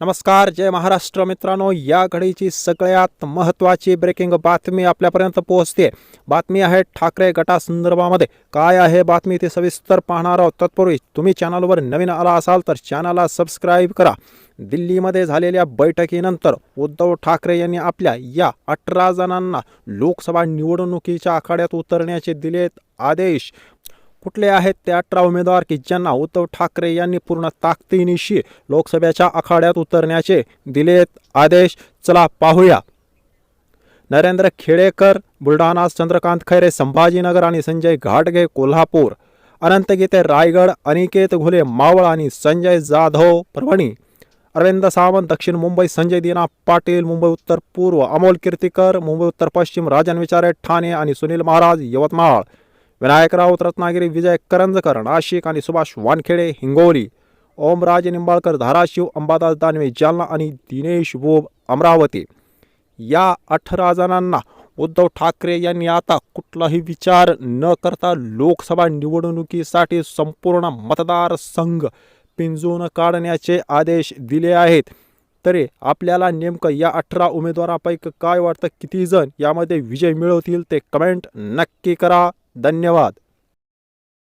नमस्कार जय महाराष्ट्र मित्रांनो. या घडीची सगळ्यात महत्त्वाची ब्रेकिंग बातमी आपल्यापर्यंत पोहोचते. बातमी आहे ठाकरे गटासंदर्भामध्ये. काय आहे बातमी ते सविस्तर पाहणार आहोत. तत्पूर्वी तुम्ही चॅनलवर नवीन आला असाल तर चॅनलला सबस्क्राईब करा. दिल्लीमध्ये झालेल्या बैठकीनंतर उद्धव ठाकरे यांनी आपल्या या अठरा जणांना लोकसभा निवडणुकीच्या आखाड्यात उतरण्याचे दिलेत आदेश. कुठले आहेत ते अठरा उमेदवार की ज्यांना उद्धव ठाकरे यांनी पूर्ण ताकदीनिशी लोकसभेच्या आखाड्यात उतरण्याचे दिलेत आदेश? चला पाहूया. नरेंद्र खेडेकर बुलढाणा चंद्रकांत खैरे संभाजीनगर आणि संजय घाटगे कोल्हापूर. अनंत गीते रायगड अनिकेत घुले मावळ आणि संजय जाधव परभणी. अरविंद सावंत दक्षिण मुंबई संजय दिना पाटील मुंबई उत्तर पूर्व अमोल कीर्तीकर मुंबई उत्तर पश्चिम राजन विचारे ठाणे आणि सुनील महाराज यवतमाळ. विनायक राऊत रत्नागिरी विजय करंजकर नाशिक आणि सुभाष वानखेडे हिंगोली ओमराजे निंबाळकर धाराशिव अंबादास दानवे जालना आणि दिनेश बोब अमरावती. या अठरा जणांना उद्धव ठाकरे यांनी आता कुठलाही विचार न करता लोकसभा निवडणुकीसाठी संपूर्ण मतदारसंघ पिंजून काढण्याचे आदेश दिले आहेत. तरी आपल्याला नेमकं या अठरा उमेदवारापैकी काय वाटतं? किती जण? यामध्ये विजय मिळवतील ते कमेंट नक्की करा. धन्यवाद.